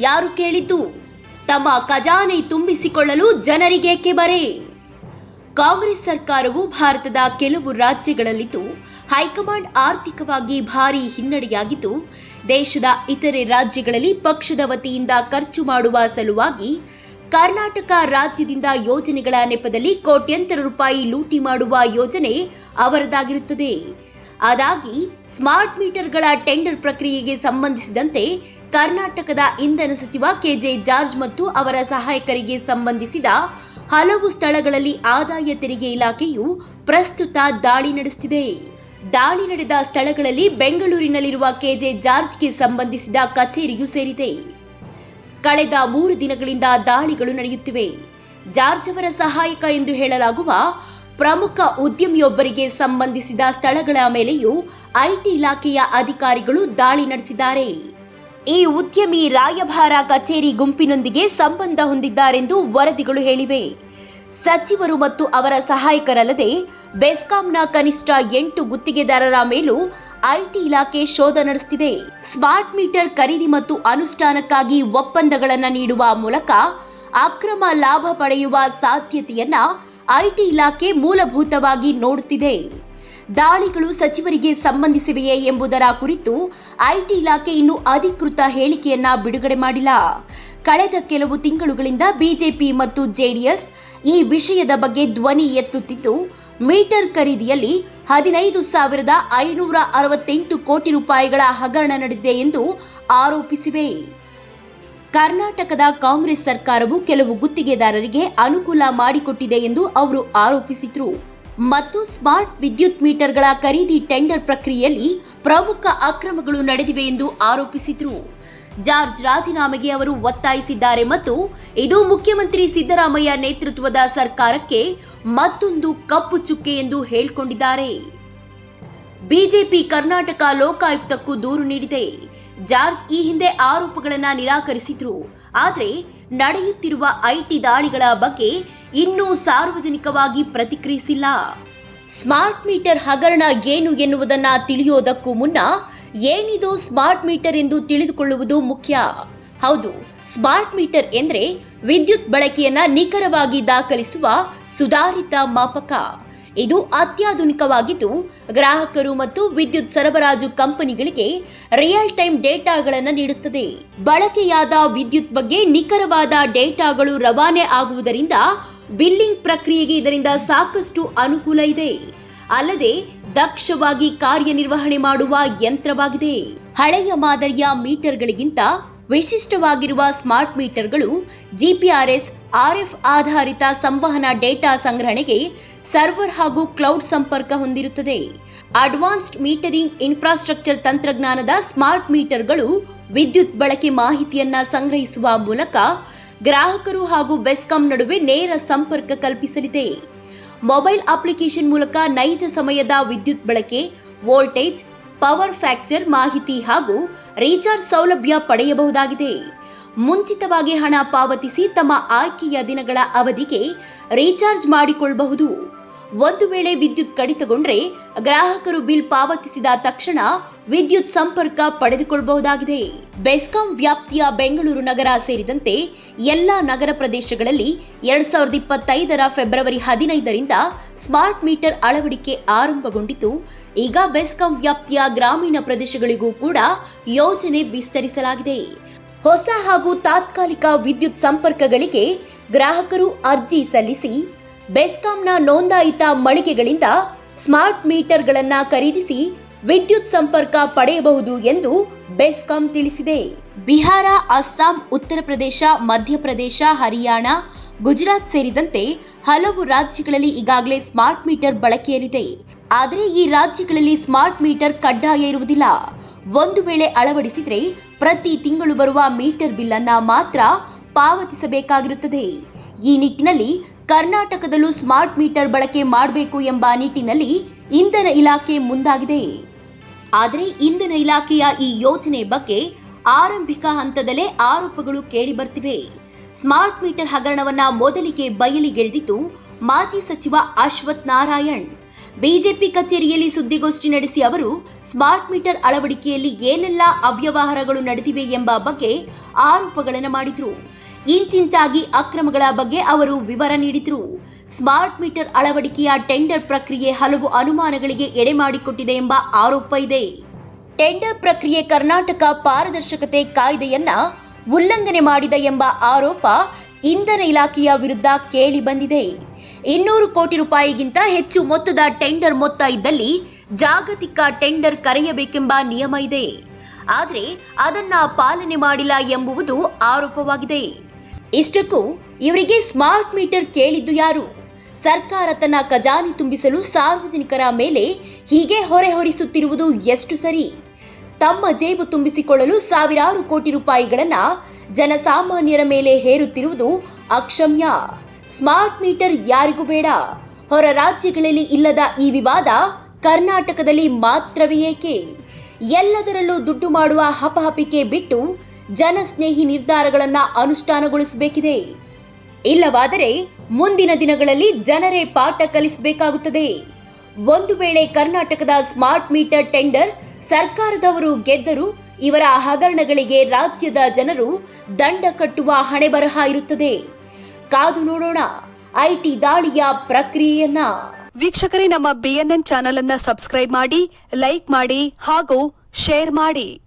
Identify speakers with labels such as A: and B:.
A: ಯಾರು ಕೇಳಿದ್ದು? ತಮ್ಮ ಖಜಾನೆ ತುಂಬಿಸಿಕೊಳ್ಳಲು ಜನರಿಗೇಕೆ ಬರೆ ಕಾಂಗ್ರೆಸ್ ಸರ್ಕಾರವು ಭಾರತದ ಕೆಲವು ರಾಜ್ಯಗಳಲ್ಲಿದ್ದು, ಹೈಕಮಾಂಡ್ ಆರ್ಥಿಕವಾಗಿ ಭಾರಿ ಹಿನ್ನಡೆಯಾಗಿದ್ದು, ದೇಶದ ಇತರೆ ರಾಜ್ಯಗಳಲ್ಲಿ ಪಕ್ಷದ ವತಿಯಿಂದ ಖರ್ಚು ಮಾಡುವ ಸಲುವಾಗಿ ಕರ್ನಾಟಕ ರಾಜ್ಯದಿಂದ ಯೋಜನೆಗಳ ನೆಪದಲ್ಲಿ ಕೋಟ್ಯಂತರ ರೂಪಾಯಿ ಲೂಟಿ ಮಾಡುವ ಯೋಜನೆ ಅವರದಾಗಿರುತ್ತದೆ. ಅದಾಗಿ ಸ್ಮಾರ್ಟ್ ಮೀಟರ್ಗಳ ಟೆಂಡರ್ ಪ್ರಕ್ರಿಯೆಗೆ ಸಂಬಂಧಿಸಿದಂತೆ ಕರ್ನಾಟಕದ ಇಂಧನ ಸಚಿವ ಕೆಜೆ ಜಾರ್ಜ್ ಮತ್ತು ಅವರ ಸಹಾಯಕರಿಗೆ ಸಂಬಂಧಿಸಿದ ಹಲವು ಸ್ಥಳಗಳಲ್ಲಿ ಆದಾಯ ತೆರಿಗೆ ಇಲಾಖೆಯು ಪ್ರಸ್ತುತ ದಾಳಿ ನಡೆಸುತ್ತಿದೆ ದಾಳಿ ನಡೆದ ಸ್ಥಳಗಳಲ್ಲಿ ಬೆಂಗಳೂರಿನಲ್ಲಿರುವ ಕೆಜೆ ಜಾರ್ಜ್ಗೆ ಸಂಬಂಧಿಸಿದ ಕಚೇರಿಯೂ ಸೇರಿದೆ. ಕಳೆದ ಮೂರು ದಿನಗಳಿಂದ ದಾಳಿಗಳು ನಡೆಯುತ್ತಿವೆ. ಜಾರ್ಜ್ ಅವರ ಸಹಾಯಕ ಎಂದು ಹೇಳಲಾಗುವ ಪ್ರಮುಖ ಉದ್ಯಮಿಯೊಬ್ಬರಿಗೆ ಸಂಬಂಧಿಸಿದ ಸ್ಥಳಗಳ ಮೇಲೆಯೂ ಐಟಿ ಇಲಾಖೆಯ ಅಧಿಕಾರಿಗಳು ದಾಳಿ ನಡೆಸಿದ್ದಾರೆ. ಈ ಉದ್ಯಮಿ ರಾಯಭಾರ ಕಚೇರಿ ಗುಂಪಿನೊಂದಿಗೆ ಸಂಬಂಧ ಹೊಂದಿದ್ದಾರೆಂದು ವರದಿಗಳು ಹೇಳಿವೆ. ಸಚಿವರು ಮತ್ತು ಅವರ ಸಹಾಯಕರಲ್ಲದೆ ಬೆಸ್ಕಾಂನ ಕನಿಷ್ಠ ಎಂಟು ಗುತ್ತಿಗೆದಾರರ ಮೇಲೂ ಐಟಿ ಇಲಾಖೆ ಶೋಧ ನಡೆಸುತ್ತಿದೆ ಸ್ಮಾರ್ಟ್ ಮೀಟರ್ ಖರೀದಿ ಮತ್ತು ಅನುಷ್ಠಾನಕ್ಕಾಗಿ ಒಪ್ಪಂದಗಳನ್ನು ನೀಡುವ ಮೂಲಕ ಅಕ್ರಮ ಲಾಭ ಪಡೆಯುವ ಸಾಧ್ಯತೆಯನ್ನ ಐಟಿ ಇಲಾಖೆ ಮೂಲಭೂತವಾಗಿ ನೋಡುತ್ತಿದೆ. ದಾಳಿಗಳು ಸಚಿವರಿಗೆ ಸಂಬಂಧಿಸಿವೆಯೇ ಎಂಬುದರ ಕುರಿತು ಐಟಿ ಇಲಾಖೆ ಇನ್ನೂ ಅಧಿಕೃತ ಹೇಳಿಕೆಯನ್ನ ಬಿಡುಗಡೆ ಮಾಡಿಲ್ಲ. ಕಳೆದ ಕೆಲವು ತಿಂಗಳುಗಳಿಂದ ಬಿಜೆಪಿ ಮತ್ತು ಜೆಡಿಎಸ್ ಈ ವಿಷಯದ ಬಗ್ಗೆ ಧ್ವನಿ ಎತ್ತುತ್ತಿದ್ದು, ಮೀಟರ್ ಖರೀದಿಯಲ್ಲಿ ಹದಿನೈದು ಸಾವಿರದ ಐನೂರ ಅರವತ್ತೆಂಟು ಕೋಟಿ ರೂಪಾಯಿಗಳ ಹಗರಣ ನಡೆದಿದೆ ಎಂದು ಆರೋಪಿಸಿವೆ. ಕರ್ನಾಟಕದ ಕಾಂಗ್ರೆಸ್ ಸರ್ಕಾರವು ಕೆಲವು ಗುತ್ತಿಗೆದಾರರಿಗೆ ಅನುಕೂಲ ಮಾಡಿಕೊಟ್ಟಿದೆ ಎಂದು ಅವರು ಆರೋಪಿಸಿದ್ರು. ಮತ್ತು ಸ್ಮಾರ್ಟ್ ವಿದ್ಯುತ್ ಮೀಟರ್ಗಳ ಖರೀದಿ ಟೆಂಡರ್ ಪ್ರಕ್ರಿಯೆಯಲ್ಲಿ ಪ್ರಮುಖ ಅಕ್ರಮಗಳು ನಡೆದಿವೆ ಎಂದು ಆರೋಪಿಸಿದ್ರು. ಜಾರ್ಜ್ ರಾಜೀನಾಮೆಗೆ ಅವರು ಒತ್ತಾಯಿಸಿದ್ದಾರೆ ಮತ್ತು ಇದು ಮುಖ್ಯಮಂತ್ರಿ ಸಿದ್ದರಾಮಯ್ಯ ನೇತೃತ್ವದ ಸರ್ಕಾರಕ್ಕೆ ಮತ್ತೊಂದು ಕಪ್ಪು ಚುಕ್ಕೆ ಎಂದು ಹೇಳಿಕೊಂಡಿದ್ದಾರೆ. ಬಿಜೆಪಿ ಕರ್ನಾಟಕ ಲೋಕಾಯುಕ್ತಕ್ಕೂ ದೂರು ನೀಡಿದೆ. ಜಾರ್ಜ್ ಈ ಹಿಂದೆ ಆರೋಪಗಳನ್ನು ನಿರಾಕರಿಸಿದ್ರು. ಆದರೆ ನಡೆಯುತ್ತಿರುವ ಐಟಿ ದಾಳಿಗಳ ಬಗ್ಗೆ ಇನ್ನೂ ಸಾರ್ವಜನಿಕವಾಗಿ ಪ್ರತಿಕ್ರಿಯಿಸಿಲ್ಲ. ಸ್ಮಾರ್ಟ್ ಮೀಟರ್ ಹಗರಣ ಏನು ಎನ್ನುವುದನ್ನ ತಿಳಿಯೋದಕ್ಕೂ ಮುನ್ನ ಏನಿದು ಸ್ಮಾರ್ಟ್ ಮೀಟರ್ ಎಂದು ತಿಳಿದುಕೊಳ್ಳುವುದು ಮುಖ್ಯ. ಹೌದು, ಸ್ಮಾರ್ಟ್ ಮೀಟರ್ ಎಂದರೆ ವಿದ್ಯುತ್ ಬಳಕೆಯನ್ನ ನಿಖರವಾಗಿ ದಾಖಲಿಸುವ ಸುಧಾರಿತ ಮಾಪಕ. ಇದು ಅತ್ಯಾಧುನಿಕವಾಗಿದ್ದು, ಗ್ರಾಹಕರು ಮತ್ತು ವಿದ್ಯುತ್ ಸರಬರಾಜು ಕಂಪನಿಗಳಿಗೆ ರಿಯಲ್ ಟೈಮ್ ಡೇಟಾಗಳನ್ನು ನೀಡುತ್ತದೆ. ಬಳಕೆಯಾದ ವಿದ್ಯುತ್ ಬಗ್ಗೆ ನಿಖರವಾದ ಡೇಟಾಗಳು ರವಾನೆ ಆಗುವುದರಿಂದ ಬಿಲ್ಲಿಂಗ್ ಪ್ರಕ್ರಿಯೆಗೆ ಇದರಿಂದ ಸಾಕಷ್ಟು ಅನುಕೂಲ ಇದೆ. ಅಲ್ಲದೆ, ದಕ್ಷವಾಗಿ ಕಾರ್ಯನಿರ್ವಹಣೆ ಮಾಡುವ ಯಂತ್ರವಾಗಿದೆ. ಹಳೆಯ ಮಾದರಿಯ ಮೀಟರ್ಗಳಿಗಿಂತ ವಿಶಿಷ್ಟವಾಗಿರುವ ಸ್ಮಾರ್ಟ್ ಮೀಟರ್ಗಳು ಜಿಪಿಆರ್ಎಸ್, ಆರ್ಎಫ್ ಆಧಾರಿತ ಸಂವಹನ ಡೇಟಾ ಸಂಗ್ರಹಣೆಗೆ ಸರ್ವರ್ ಹಾಗೂ ಕ್ಲೌಡ್ ಸಂಪರ್ಕ ಹೊಂದಿರುತ್ತದೆ. ಅಡ್ವಾನ್ಸ್ಡ್ ಮೀಟರಿಂಗ್ ಇನ್ಫ್ರಾಸ್ಟ್ರಕ್ಚರ್ ತಂತ್ರಜ್ಞಾನದ ಸ್ಮಾರ್ಟ್ ಮೀಟರ್ಗಳು ವಿದ್ಯುತ್ ಬಳಕೆ ಮಾಹಿತಿಯನ್ನು ಸಂಗ್ರಹಿಸುವ ಮೂಲಕ ಗ್ರಾಹಕರು ಹಾಗೂ ಬೆಸ್ಕಾಂ ನಡುವೆ ನೇರ ಸಂಪರ್ಕ ಕಲ್ಪಿಸಲಿದೆ. ಮೊಬೈಲ್ ಅಪ್ಲಿಕೇಶನ್ ಮೂಲಕ ನೈಜ ಸಮಯದ ವಿದ್ಯುತ್ ಬಳಕೆ, ವೋಲ್ಟೇಜ್, ಪವರ್ ಫ್ಯಾಕ್ಚರ್ ಮಾಹಿತಿ ಹಾಗೂ ರೀಚಾರ್ಜ್ ಸೌಲಭ್ಯ ಪಡೆಯಬಹುದಾಗಿದೆ. ಮುಂಚಿತವಾಗಿ ಹಣ ಪಾವತಿಸಿ ತಮ್ಮ ಆಯ್ಕೆಯ ದಿನಗಳ ಅವಧಿಗೆ ರೀಚಾರ್ಜ್ ಮಾಡಿಕೊಳ್ಳಬಹುದು. ಒಂದು ವೇಳೆ ವಿದ್ಯುತ್ ಕಡಿತಗೊಂಡ್ರೆ ಗ್ರಾಹಕರು ಬಿಲ್ ಪಾವತಿಸಿದ ತಕ್ಷಣ ವಿದ್ಯುತ್ ಸಂಪರ್ಕ ಪಡೆದುಕೊಳ್ಳಬಹುದಾಗಿದೆ. ಬೆಸ್ಕಾಂ ವ್ಯಾಪ್ತಿಯ ಬೆಂಗಳೂರು ನಗರ ಸೇರಿದಂತೆ ಎಲ್ಲ ನಗರ ಪ್ರದೇಶಗಳಲ್ಲಿ ಎರಡ್ ಸಾವಿರದ ಇಪ್ಪತ್ತೈದರ ಫೆಬ್ರವರಿ ಹದಿನೈದರಿಂದ ಸ್ಮಾರ್ಟ್ ಮೀಟರ್ ಅಳವಡಿಕೆ ಆರಂಭಗೊಂಡಿತು. ಈಗ ಬೆಸ್ಕಾಂ ವ್ಯಾಪ್ತಿಯ ಗ್ರಾಮೀಣ ಪ್ರದೇಶಗಳಿಗೂ ಕೂಡ ಯೋಜನೆ ವಿಸ್ತರಿಸಲಾಗಿದೆ. ಹೊಸ ಹಾಗೂ ತಾತ್ಕಾಲಿಕ ವಿದ್ಯುತ್ ಸಂಪರ್ಕಗಳಿಗೆ ಗ್ರಾಹಕರು ಅರ್ಜಿ ಸಲ್ಲಿಸಿ ಬೆಸ್ಕಾಂನ ನೋಂದಾಯಿತ ಮಳಿಗೆಗಳಿಂದ ಸ್ಮಾರ್ಟ್ ಮೀಟರ್ಗಳನ್ನ ಖರೀದಿಸಿ ವಿದ್ಯುತ್ ಸಂಪರ್ಕ ಪಡೆಯಬಹುದು ಎಂದು ಬೆಸ್ಕಾಂ ತಿಳಿಸಿದೆ. ಬಿಹಾರ, ಅಸ್ಸಾಂ, ಉತ್ತರ ಪ್ರದೇಶ ಮಧ್ಯಪ್ರದೇಶ ಹರಿಯಾಣ, ಗುಜರಾತ್ ಸೇರಿದಂತೆ ಹಲವು ರಾಜ್ಯಗಳಲ್ಲಿ ಈಗಾಗಲೇ ಸ್ಮಾರ್ಟ್ ಮೀಟರ್ ಬಳಕೆಯಲ್ಲಿದೆ. ಆದರೆ ಈ ರಾಜ್ಯಗಳಲ್ಲಿ ಸ್ಮಾರ್ಟ್ ಮೀಟರ್ ಕಡ್ಡಾಯ ಇರುವುದಿಲ್ಲ. ಒಂದು ವೇಳೆ ಅಳವಡಿಸಿದರೆ ಪ್ರತಿ ತಿಂಗಳು ಬರುವ ಮೀಟರ್ ಬಿಲ್ ಅನ್ನ ಮಾತ್ರ ಪಾವತಿಸಬೇಕಾಗಿರುತ್ತದೆ. ಈ ನಿಟ್ಟಿನಲ್ಲಿ ಕರ್ನಾಟಕದಲ್ಲೂ ಸ್ಮಾರ್ಟ್ ಮೀಟರ್ ಬಳಕೆ ಮಾಡಬೇಕು ಎಂಬ ನಿಟ್ಟಿನಲ್ಲಿ ಇಂಧನ ಇಲಾಖೆ ಮುಂದಾಗಿದೆ. ಆದರೆ ಇಂಧನ ಇಲಾಖೆಯ ಈ ಯೋಜನೆ ಬಗ್ಗೆ ಆರಂಭಿಕ ಹಂತದಲ್ಲೇ ಆರೋಪಗಳು ಕೇಳಿಬರ್ತಿವೆ. ಸ್ಮಾರ್ಟ್ ಮೀಟರ್ ಹಗರಣವನ್ನ ಮೊದಲಿಗೆ ಬಯಲಿಗೆಳೆದಿದ್ದು, ಮಾಜಿ ಸಚಿವ ಅಶ್ವಥ್ ನಾರಾಯಣ್, ಬಿಜೆಪಿ ಕಚೇರಿಯಲ್ಲಿ ಸುದ್ದಿಗೋಷ್ಠಿ ನಡೆಸಿ ಅವರು, ಸ್ಮಾರ್ಟ್ ಮೀಟರ್ ಅಳವಡಿಕೆಯಲ್ಲಿ ಏನೆಲ್ಲ ಅವ್ಯವಹಾರಗಳು ನಡೆದಿವೆ ಎಂಬ ಬಗ್ಗೆ ಆರೋಪಗಳನ್ನು ಮಾಡಿದ್ರು. ಇಂಚಿಂಚಾಗಿ ಅಕ್ರಮಗಳ ಬಗ್ಗೆ ಅವರು ವಿವರ ನೀಡಿದರು. ಸ್ಮಾರ್ಟ್ ಮೀಟರ್ ಅಳವಡಿಕೆಯ ಟೆಂಡರ್ ಪ್ರಕ್ರಿಯೆ ಹಲವು ಅನುಮಾನಗಳಿಗೆ ಎಡೆ ಮಾಡಿಕೊಟ್ಟಿದೆ ಎಂಬ ಆರೋಪ ಇದೆ. ಟೆಂಡರ್ ಪ್ರಕ್ರಿಯೆ ಕರ್ನಾಟಕ ಪಾರದರ್ಶಕತೆ ಕಾಯ್ದೆಯನ್ನ ಉಲ್ಲಂಘನೆ ಮಾಡಿದ ಎಂಬ ಆರೋಪ ಇಂಧನ ಇಲಾಖೆಯ ವಿರುದ್ಧ ಕೇಳಿ ಬಂದಿದೆ. ಇನ್ನೂರು ಕೋಟಿ ರೂಪಾಯಿಗಿಂತ ಹೆಚ್ಚು ಮೊತ್ತದ ಟೆಂಡರ್ ಮೊತ್ತ ಇದ್ದಲ್ಲಿ ಜಾಗತಿಕ ಟೆಂಡರ್ ಕರೆಯಬೇಕೆಂಬ ನಿಯಮ ಇದೆ. ಆದರೆ ಅದನ್ನ ಪಾಲನೆ ಮಾಡಿಲ್ಲ ಎಂಬುವುದು ಆರೋಪವಾಗಿದೆ. ಇಷ್ಟಕ್ಕೂ ಇವರಿಗೆ ಸ್ಮಾರ್ಟ್ ಮೀಟರ್ ಕೇಳಿದ್ದು ಯಾರು? ಸರ್ಕಾರ ತನ್ನ ಖಜಾನೆ ತುಂಬಿಸಲು ಸಾರ್ವಜನಿಕರ ಮೇಲೆ ಹೀಗೆ ಹೊರೆ ಹೊರಿಸುತ್ತಿರುವುದು ಎಷ್ಟು ಸರಿ? ತಮ್ಮ ಜೇಬು ತುಂಬಿಸಿಕೊಳ್ಳಲು ಸಾವಿರಾರು ಕೋಟಿ ರೂಪಾಯಿಗಳನ್ನ ಜನಸಾಮಾನ್ಯರ ಮೇಲೆ ಹೇರುತ್ತಿರುವುದು ಅಕ್ಷಮ್ಯ. ಸ್ಮಾರ್ಟ್ ಮೀಟರ್ ಯಾರಿಗೂ ಬೇಡ. ಹೊರ ರಾಜ್ಯಗಳಲ್ಲಿ ಇಲ್ಲದ ಈ ವಿವಾದ ಕರ್ನಾಟಕದಲ್ಲಿ ಮಾತ್ರವೇ ಏಕೆ? ಎಲ್ಲದರಲ್ಲೂ ದುಡ್ಡು ಮಾಡುವ ಹಪಹಪಿಕೆ ಬಿಟ್ಟು ಜನಸ್ನೇಹಿ ನಿರ್ಧಾರಗಳನ್ನು ಅನುಷ್ಠಾನಗೊಳಿಸಬೇಕಿದೆ. ಇಲ್ಲವಾದರೆ ಮುಂದಿನ ದಿನಗಳಲ್ಲಿ ಜನರೇ ಪಾಠ ಕಲಿಸಬೇಕಾಗುತ್ತದೆ. ಒಂದು ವೇಳೆ ಕರ್ನಾಟಕದ ಸ್ಮಾರ್ಟ್ ಮೀಟರ್ ಟೆಂಡರ್ ಸರ್ಕಾರದವರು ಗೆದ್ದರೂ ಇವರ ಹಗರಣಗಳಿಗೆ ರಾಜ್ಯದ ಜನರು ದಂಡ ಕಟ್ಟುವ ಹಣೆ ಬರಹ ಇರುತ್ತದೆ. ಕಾದು ನೋಡೋಣ, ಐಟಿ ದಾಳಿಯ ಪ್ರಕ್ರಿಯೆಯನ್ನ.
B: ವೀಕ್ಷಕರೇ, ನಮ್ಮ ಬಿಎನ್ಎನ್ ಚಾನೆಲ್ ಅನ್ನ ಸಬ್ಸ್ಕ್ರೈಬ್ ಮಾಡಿ, ಲೈಕ್ ಮಾಡಿ ಹಾಗೂ ಶೇರ್ ಮಾಡಿ.